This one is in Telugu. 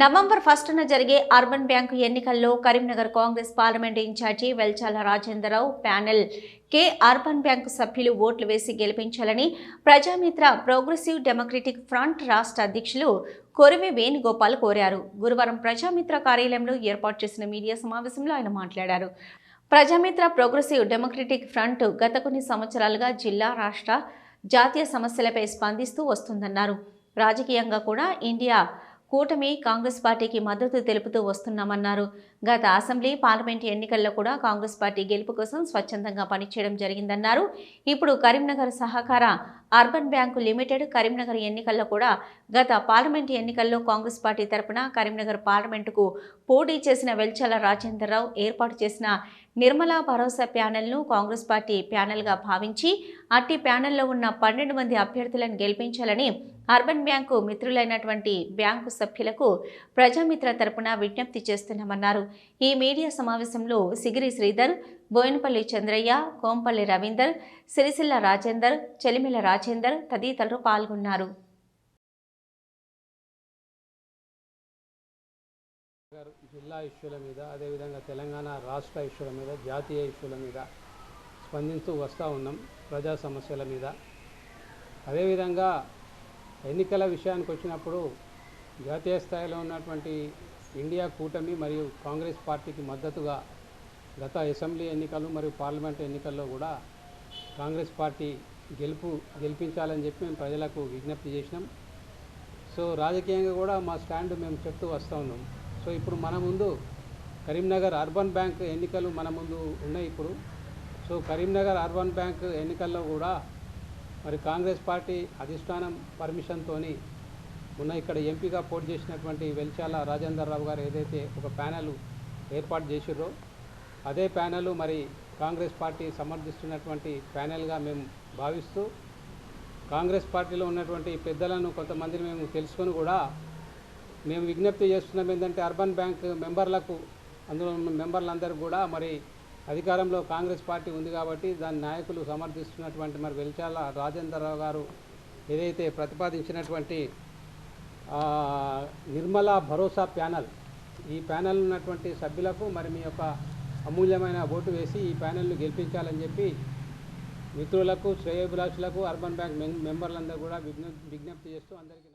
నవంబర్ ఫస్టున జరిగే అర్బన్ బ్యాంకు ఎన్నికల్లో Karimnagar Congress parliament incharge Velchala Rajendra Rao panel. కే అర్బన్ బ్యాంకు సభ్యులు ఓట్లు వేసి గెలిపించాలని ప్రజామిత్ర ప్రోగ్రెసివ్ డెమోక్రటిక్ ఫ్రంట్ రాష్ట్ర అధ్యక్షులు కొరివి వేణుగోపాల్ కోరారు. గురువారం ప్రజామిత్ర కార్యాలయంలో ఏర్పాటు చేసిన మీడియా సమావేశంలో ఆయన మాట్లాడారు. ప్రజామిత్ర ప్రోగ్రెసివ్ డెమోక్రటిక్ ఫ్రంట్ గత కొన్ని సంవత్సరాలుగా జిల్లా రాష్ట్ర జాతీయ సమస్యలపై స్పందిస్తూ వస్తుందన్నారు. రాజకీయంగా కూడా ఇండియా కూటమి కాంగ్రెస్ పార్టీకి మద్దతు తెలుపుతూ వస్తున్నామన్నారు. గత అసెంబ్లీ పార్లమెంట్ ఎన్నికల్లో కూడా కాంగ్రెస్ పార్టీ గెలుపు కోసం స్వచ్ఛందంగా పనిచేయడం జరిగిందన్నారు. ఇప్పుడు కరీంనగర్ సహకార అర్బన్ బ్యాంకు లిమిటెడ్ కరీంనగర్ ఎన్నికల్లో కూడా గత పార్లమెంట్ ఎన్నికల్లో కాంగ్రెస్ పార్టీ తరపున కరీంనగర్ పార్లమెంటుకు పోటీ చేసిన వెల్చల రాజేంద్రరావు ఏర్పాటు చేసిన నిర్మలా భరోసా ప్యానెల్ను కాంగ్రెస్ పార్టీ ప్యానెల్గా భావించి అట్టి ప్యానెల్లో ఉన్న పన్నెండు మంది అభ్యర్థులను గెలిపించాలని అర్బన్ బ్యాంకు మిత్రులైనటువంటి బ్యాంకు సభ్యులకు ప్రజామిత్ర తరపున విజ్ఞప్తి చేస్తున్నామన్నారు. ఈ మీడియా సమావేశంలో సిగిరి శ్రీధర్ బోయినపల్లి చంద్రయ్య కోంపల్లి రవీందర్ సిరిసిల్ల రాజేందర్ చెలిమిల రాజేందర్ తదితరులు పాల్గొన్నారు. జిల్లా ఇష్యూల మీద అదేవిధంగా తెలంగాణ రాష్ట్ర ఇష్యూల మీద జాతీయ ఇష్యూల మీద స్పందిస్తూ వస్తూ ఉన్నాం ప్రజా సమస్యల మీద. అదేవిధంగా ఎన్నికల విషయానికి వచ్చినప్పుడు జాతీయ స్థాయిలో ఉన్నటువంటి ఇండియా కూటమి మరియు కాంగ్రెస్ పార్టీకి మద్దతుగా గత అసెంబ్లీ ఎన్నికలు మరియు పార్లమెంట్ ఎన్నికల్లో కూడా కాంగ్రెస్ పార్టీ గెలుపు గెలిపించాలని చెప్పి మేము ప్రజలకు విజ్ఞప్తి చేసినాం. సో రాజకీయంగా కూడా మా స్టాండ్ మేము చెప్తూ వస్తూ ఉన్నాం. సో ఇప్పుడు మన ముందు కరీంనగర్ అర్బన్ బ్యాంక్ ఎన్నికలు మన ముందు ఉన్నాయి ఇప్పుడు. సో కరీంనగర్ అర్బన్ బ్యాంక్ ఎన్నికల్లో కూడా మరి కాంగ్రెస్ పార్టీ అధిష్టానం పర్మిషన్తో ఉన్న ఇక్కడ ఎంపీగా పోటీ చేసినటువంటి వెల్చాల రాజేందర్ రావు గారు ఏదైతే ఒక ప్యానెల్ ఏర్పాటు చేసిర్రో అదే ప్యానెల్ మరి కాంగ్రెస్ పార్టీ సమర్థిస్తున్నటువంటి ప్యానెల్గా మేము భావిస్తూ కాంగ్రెస్ పార్టీలో ఉన్నటువంటి పెద్దలను కొంతమందిని మేము తెలుసుకొని కూడా మేము విజ్ఞప్తి చేస్తున్నాం ఏంటంటే అర్బన్ బ్యాంక్ మెంబర్లకు అందులో ఉన్న మెంబర్లందరూ కూడా మరి అధికారంలో కాంగ్రెస్ పార్టీ ఉంది కాబట్టి దాని నాయకులు సమర్థిస్తున్నటువంటి మరి వెల్చాల రాజేంద్రరావు గారు ఏదైతే ప్రతిపాదించినటువంటి నిర్మలా భరోసా ప్యానల్ ఈ ప్యానల్ ఉన్నటువంటి సభ్యులకు మరి మీ యొక్క అమూల్యమైన ఓటు వేసి ఈ ప్యానెల్ను గెలిపించాలని చెప్పి మిత్రులకు శ్రేయోభిలాషులకు అర్బన్ బ్యాంక్ మెం- మెంబర్లందరూ కూడా విజ్ఞ విజ్ఞప్తి చేస్తూ అందరికీ